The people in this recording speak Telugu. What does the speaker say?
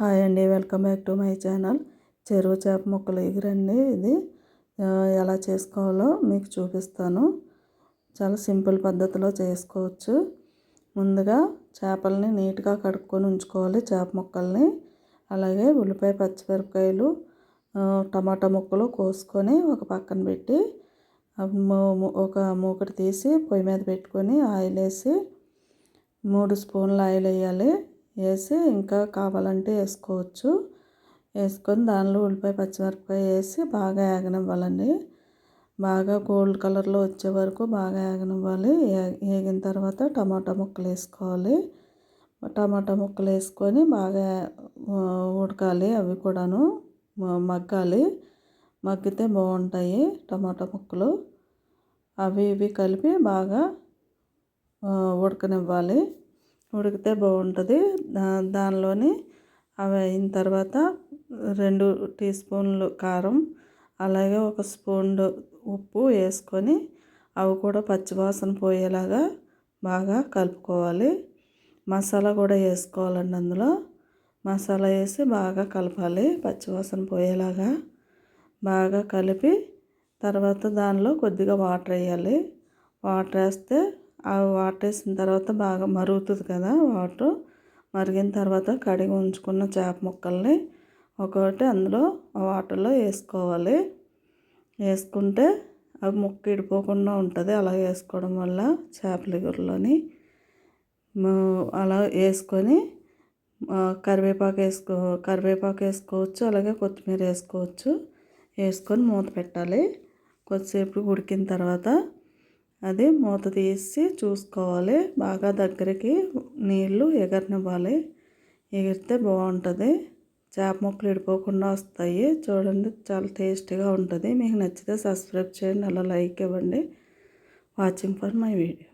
హాయ్ అండి welcome back to my channel. చెరువు చేప ముక్కలు ఎగురండి ఇది. ఎలా చేసుకోవాలో మీకు చూపిస్తాను. చాలా సింపుల్ పద్ధతిలో చేసుకోవచ్చు. ముందుగా చేపల్ని నీట్గా కడుక్కొని ఉంచుకోవాలి చేప ముక్కల్ని. అలాగే ఉల్లిపాయ పచ్చిమిరపకాయలు టమాటా ముక్కలు కోసుకొని ఒక పక్కన పెట్టి ఒక మూకటి తీసి పొయ్యి మీద పెట్టుకొని ఆయిల్ వేసి మూడు స్పూన్లు ఆయిల్ వేయాలి. వేసి ఇంకా కావాలంటే వేసుకోవచ్చు. వేసుకొని దానిలో ఉల్లిపాయ పచ్చిమిరపకాయ వేసి బాగా వేగనివ్వాలండి బాగా గోల్డ్ కలర్లో వచ్చే వరకు బాగా ఏగనివ్వాలి. ఏగిన తర్వాత టమాటా ముక్కలు వేసుకోవాలి. టమాటా ముక్కలు వేసుకొని బాగా ఉడకాలి అవి కూడాను మగ్గాలి. మగ్గితే బాగుంటాయి టమాటా ముక్కలు. అవి ఇవి కలిపి బాగా ఉడకనివ్వాలి. ఉడికితే బాగుంటుంది. దానిలోని అవి అయిన తర్వాత రెండు టీ స్పూన్లు కారం అలాగే ఒక స్పూన్ ఉప్పు వేసుకొని అవి కూడా పచ్చివాసన పోయేలాగా బాగా కలుపుకోవాలి. మసాలా కూడా వేసుకోవాలండి అందులో. మసాలా వేసి బాగా కలపాలి పచ్చివాసన పోయేలాగా. బాగా కలిపి తర్వాత దానిలో కొద్దిగా వాటర్ వేయాలి. వాటర్ వేస్తే ఆ వాటేసిన తర్వాత బాగా మరుగుతుంది కదా వాటర్. మరిగిన తర్వాత కడిగి ఉంచుకున్న చేప ముక్కల్ని ఒకటి అందులో వాటర్లో వేసుకోవాలి. వేసుకుంటే అవి ముక్క ఇడిపోకుండా ఉంటుంది. అలా వేసుకోవడం వల్ల చేపల ఎగురులోని అలా వేసుకొని కరివేపాకు వేసుకో కరివేపాకు వేసుకోవచ్చు అలాగే కొత్తిమీర వేసుకోవచ్చు. వేసుకొని మూత పెట్టాలి. కొద్దిసేపు ఉడికిన తర్వాత అది మూత తీసి చూసుకోవాలి. బాగా దగ్గరికి నీళ్ళు ఎగరనివ్వాలి. ఎగిరితే బాగుంటుంది. చేప ముక్కలు ఇడిపోకుండా వస్తాయి. చూడండి చాలా టేస్టీగా ఉంటుంది. మీకు నచ్చితే సబ్స్క్రైబ్ చేయండి అలా లైక్ ఇవ్వండి. Watching for my video.